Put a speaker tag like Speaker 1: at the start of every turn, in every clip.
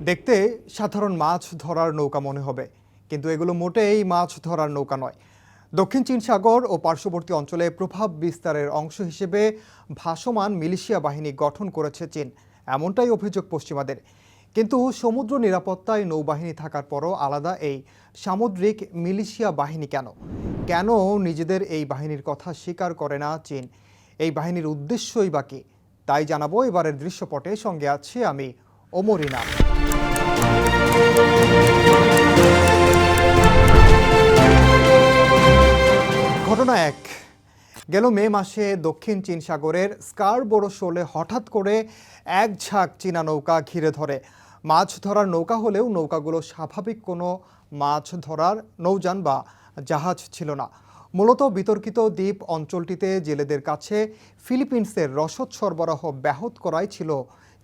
Speaker 1: দেখতে সাধারণ মাছ ধরার নৌকা মনে হবে। কিন্তু এগুলো মোটেই মাছ ধরার নৌকা নয়। দক্ষিণ চীন সাগর ও পার্শ্ববর্তী অঞ্চলে প্রভাব বিস্তারের অংশ হিসেবে ভাসমান মিলিশিয়া বাহিনী গঠন করেছে চীন। এমনটাই অভিযোগ পশ্চিমাদের। কিন্তু সমুদ্র নিরাপত্তায় নৌবাহিনী থাকার পরও আলাদা এই সামুদ্রিক মিলিশিয়া বাহিনী কেন? কেন নিজেদের এই বাহিনীর কথা স্বীকার করে না চীন? এই বাহিনীর উদ্দেশ্যই বাকি তাই জানাব এবারের দৃশ্যপটে। সঙ্গে আছি আমি ওমরিনা ঘটনা এক। গেল মে মাসে দক্ষিণ চীন সাগরের স্কারবোরো শোলে হঠাৎ করে এক ঝাঁক চীনা নৌকা ঘিরে ধরে। মাছ ধরার নৌকা হলেও নৌকাগুলো স্বাভাবিক কোনো মাছ ধরার নৌযান বা জাহাজ ছিল না। মূলত বিতর্কিত দ্বীপ অঞ্চলটিতে জেলেদের কাছে ফিলিপিন্সের রসদ সরবরাহ ব্যাহত করাই ছিল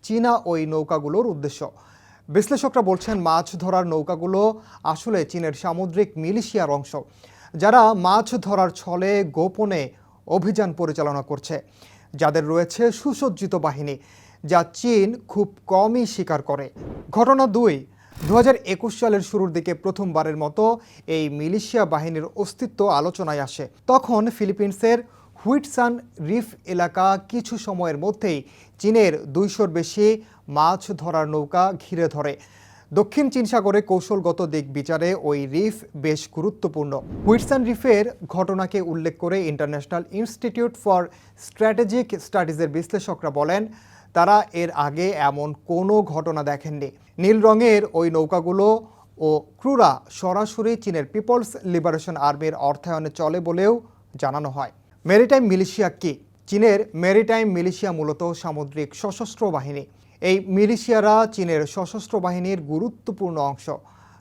Speaker 1: চীনা ওই নৌকাগুলোর উদ্দেশ্য। বিশ্লেষকরা বলছেন মাছ ধরার নৌকাগুলো আসলে চীনের সামুদ্রিক মিলিশিয়ার অংশ, যারা মাছ ধরার ছলে গোপনে অভিযান পরিচালনা করছে, যাদের রয়েছে সুসজ্জিত বাহিনী, যা চীন খুব কমই স্বীকার করে। ঘটনা দুই দু একুশ সালের শুরুর দিকে প্রথমবারের মতো এই মিলিশিয়া বাহিনীর অস্তিত্ব আলোচনায় আসে। তখন ফিলিপিন্সের হুইটসান রিফ এলাকা কিছু সময়ের মধ্যেই চীনের দুইশোর বেশি মাছ ধরার নৌকা ঘিরে ধরে। দক্ষিণ চীন সাগরে কৌশলগত দিক বিচারে ওই রিফ বেশ গুরুত্বপূর্ণ। হুইটসান রিফের ঘটনাকে উল্লেখ করে ইন্টারন্যাশনাল ইনস্টিটিউট ফর স্ট্র্যাটেজিক স্টাডিজের বিশ্লেষকরা বলেন, তারা এর আগে এমন কোনো ঘটনা দেখেননি। নীল রঙের ওই নৌকাগুলো ও ক্রুরা সরাসরি চীনের পিপলস লিবারেশন আর্মির অর্থায়নে চলে বলেও জানানো হয়। মেরিটাইম মিলিশিয়া কি? চীনের মেরিটাইম মিলিশিয়া মূলত সামুদ্রিক সশস্ত্র বাহিনী। এই মিলিশিয়ারা চীনের সশস্ত্র বাহিনীর গুরুত্বপূর্ণ অংশ।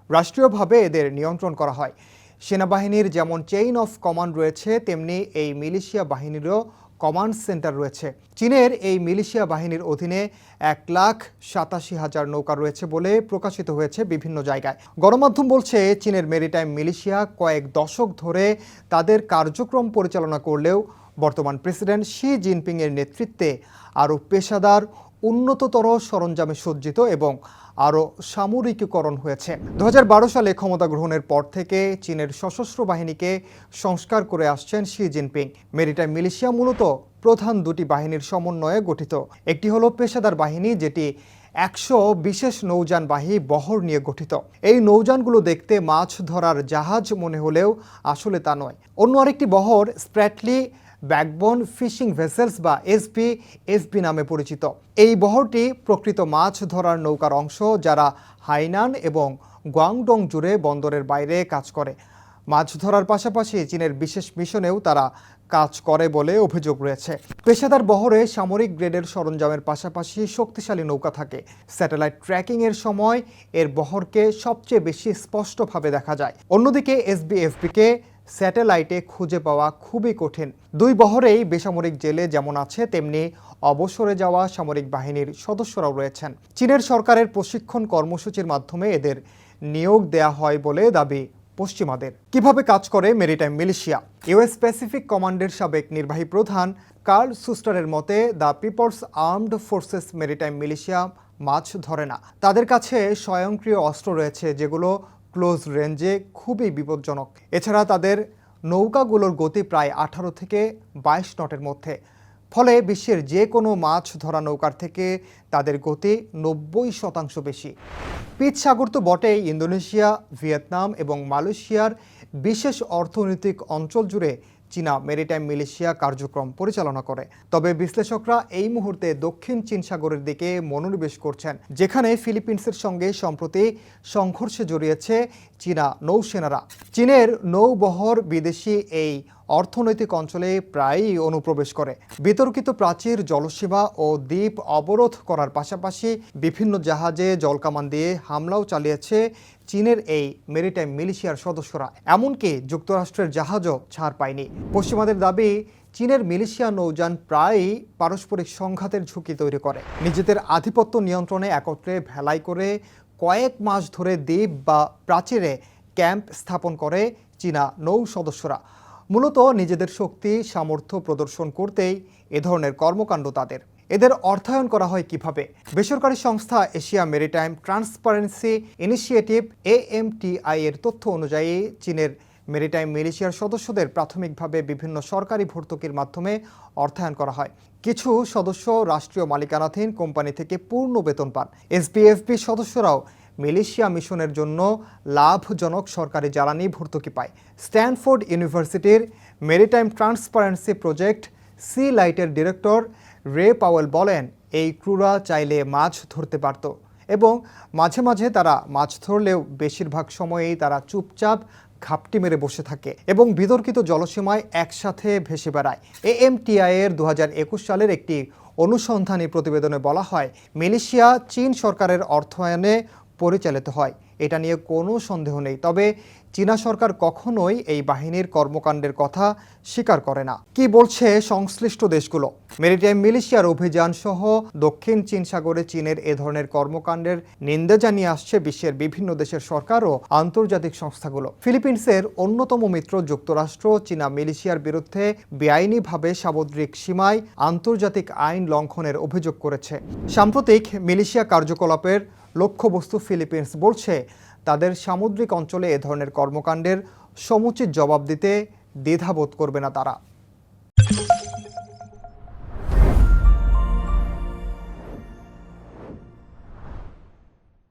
Speaker 1: রাষ্ট্রীয়ভাবে এদের নিয়ন্ত্রণ করা হয়। সেনাবাহিনীর যেমন চেইন অফ কমান্ড রয়েছে, তেমনি এই মিলিশিয়া বাহিনীরও কমান্ড সেন্টার রয়েছে। চীনের এই মিলিশিয়া বাহিনীর অধীনে এক লাখ সাতাশি হাজার নৌকা রয়েছে বলে প্রকাশিত হয়েছে বিভিন্ন জায়গায়। গণমাধ্যম বলছে, চীনের মেরিটাইম মিলিশিয়া কয়েক দশক ধরে তাদের কার্যক্রম পরিচালনা করলেও বর্তমান প্রেসিডেন্ট শি জিনপিং এর নেতৃত্বে আরও পেশাদার উন্নততর সরঞ্জামে সজ্জিত এবং আরও সামরিকীকরণ হয়েছে। দু হাজার বারো সালে ক্ষমতা গ্রহণের পর থেকে চীনের সশস্ত্র বাহিনীকে সংস্কার করে আসছেন শি জিনপিং। মেরিটাইম মিলিশিয়া মূলত প্রধান দুটি বাহিনীর সমন্বয়ে গঠিত। একটি হলো পেশাদার বাহিনী, যেটি একশো বিশেষ নৌযানবাহী বহর নিয়ে গঠিত। এই নৌযানগুলো দেখতে মাছ ধরার জাহাজ মনে হলেও আসলে তা নয়। অন্য আরেকটি বহর স্প্র্যাটলি ব্যাকবোন ফিশিং ভেসেলস বা এসবি এফবি নামে পরিচিত। এই বহরটি প্রকৃত মাছ ধরার নৌকার অংশ যারা হাইনান এবং গুয়াংডং জুড়ে বন্দরের বাইরে কাজ করে। মাছ ধরার পাশাপাশি চীনের বিশেষ মিশনেও তারা কাজ করে বলে অভিযোগ রয়েছে। পেশাদার বহরে সামরিক গ্রেডের সরঞ্জামের পাশাপাশি শক্তিশালী নৌকা থাকে। স্যাটেলাইট ট্র্যাকিংয়ের সময় এর বহরকে সবচেয়ে বেশি স্পষ্টভাবে দেখা যায়। অন্যদিকে এসবিএফবিকে স্যাটেলাইটে খুঁজে পাওয়া খুবই কঠিন। দুই বহরেই বেসামরিক জেলে যেমন আছে, তেমনি অবসরে যাওয়া সামরিক বাহিনীর সদস্যরাও রয়েছেন। চীনের সরকারের প্রশিক্ষণ কর্মসূচির মাধ্যমে এদের নিয়োগ দেয়া হয় বলে দাবি পশ্চিমাদের। কীভাবে কাজ করে মেরিটাইম মিলিশিয়া? ইউএস প্যাসিফিক কমান্ডের সাবেক নির্বাহী প্রধান কার্ল সুস্টারের মতে, the people's armed forces maritime militia মাছ ধরে না। তাদের কাছে স্বয়ংক্রিয় অস্ত্র রয়েছে, যেগুলো ক্লোজ রেঞ্জে খুবই বিপজ্জনক। এছাড়া তাদের নৌকাগুলোর গতি প্রায় আঠারো থেকে বাইশ নটের মধ্যে। ফলে বিশ্বের যে কোনো মাছ ধরা নৌকার থেকে তাদের গতি নব্বই শতাংশ বেশি। পিচ সাগর তো বটেই ইন্দোনেশিয়া, ভিয়েতনাম এবং মালয়েশিয়ার বিশেষ অর্থনৈতিক অঞ্চল জুড়ে চীনা মেরিটাইম মিলেশিয়া কার্যক্রম পরিচালনা করে। তবে বিশ্লেষকরা এই মুহূর্তে দক্ষিণ চীন সাগরের দিকে মনোনিবেশ করছেন, যেখানে ফিলিপিন্সের সঙ্গে সম্প্রতি সংঘর্ষে জড়িয়েছে চীনা নৌসেনারা। চীনের নৌবহর বিদেশি এই অর্থনৈতিক অঞ্চলে প্রায়ই অনুপ্রবেশ করে। বিতর্কিত প্রাচীর, জলসীমা ও দ্বীপ অবরোধ করার পাশাপাশি বিভিন্ন জাহাজে জলকামান দিয়ে হামলাও চালিয়েছে চীনের এই মেরিটাইম মিলিশিয়ার সদস্যরা। এমনকি যুক্তরাষ্ট্রের জাহাজও ছাড় পায়নি। পশ্চিমাদের দাবি, চীনের মিলিশিয়া নৌযান প্রায়ই পারস্পরিক সংঘাতের ঝুঁকি তৈরি করে। নিজেদের আধিপত্য নিয়ন্ত্রণে একত্রে ভেলাই করে কয়েক মাস ধরে দ্বীপ বা প্রাচীরে ক্যাম্প স্থাপন করে চীনা নৌ সদস্যরা। মূলত নিজেদের শক্তি, সামর্থ্য প্রদর্শন করতেই এ ধরনের কর্মকাণ্ড তাদের। এদের অর্থায়ন করা হয় কীভাবে? বেসরকারি সংস্থা Asia maritime transparency initiative AMTI এর তথ্য অনুযায়ী চীনের মেরিটাইম মিলিশিয়ার সদস্যদের প্রাথমিকভাবে বিভিন্ন সরকারি ভর্তুকির মাধ্যমে অর্থায়ন করা হয়। কিছু সদস্য রাষ্ট্রীয় মালিকানাধীন কোম্পানি থেকে পূর্ণ বেতন পান। এসবিএফপি সদস্যরাও মিলিশিয়া মিশনের জন্য লাভজনক সরকারি জ্বালানি ভর্তুকি পায়। স্ট্যানফোর্ড ইউনিভার্সিটির মেরিটাইম ট্রান্সপারেন্সি প্রজেক্ট, সি লাইটের ডিরেক্টর রে পাওয়েল বলেন, এই ক্রুরা চাইলে মাছ ধরতে পারত। এবং মাঝে মাঝে তারা মাছ ধরলেও বেশিরভাগ সময়েই তারা চুপচাপ ঘাপটি মেরে বসে থাকে এবং বিতর্কিত জলসীমায় একসাথে ভেসে বেড়ায়। এ এএমটিআই এর দু সালের একটি অনুসন্ধানী প্রতিবেদনে বলা হয়, মিলিশিয়া চীন সরকারের অর্থায়নে পরিচালিত হয়। এটা নিয়ে কোনো সন্দেহ নেই। তবে চীনা সরকার কখনোই এই বাহিনীর কর্মকাণ্ডের কথা স্বীকার করে না। কি বলছে সংশ্লিষ্ট দেশগুলো? মেরিটাইম মিলিশিয়ার অভিযান সহ দক্ষিণ চীন সাগরে চীনের এ ধরনের কর্মকাণ্ডের নিন্দা জানিয়ে আসছে বিশ্বের বিভিন্ন দেশের সরকার ও আন্তর্জাতিক সংস্থাগুলো। ফিলিপিন্সের অন্যতম মিত্র যুক্তরাষ্ট্র, চীনা মিলিশিয়ার বিরুদ্ধে বেআইনিভাবে সামুদ্রিক সীমায় আন্তর্জাতিক আইন লঙ্ঘনের অভিযোগ করেছে। সাম্প্রতিক মিলিশিয়া কার্যকলাপের লক্ষ্যবস্তু ফিলিপিন্স বলছে, তাদের সামুদ্রিক অঞ্চলে এ ধরনের কর্মকাণ্ডের সমুচিত জবাব দিতে দ্বিধাবোধ করবে না তারা।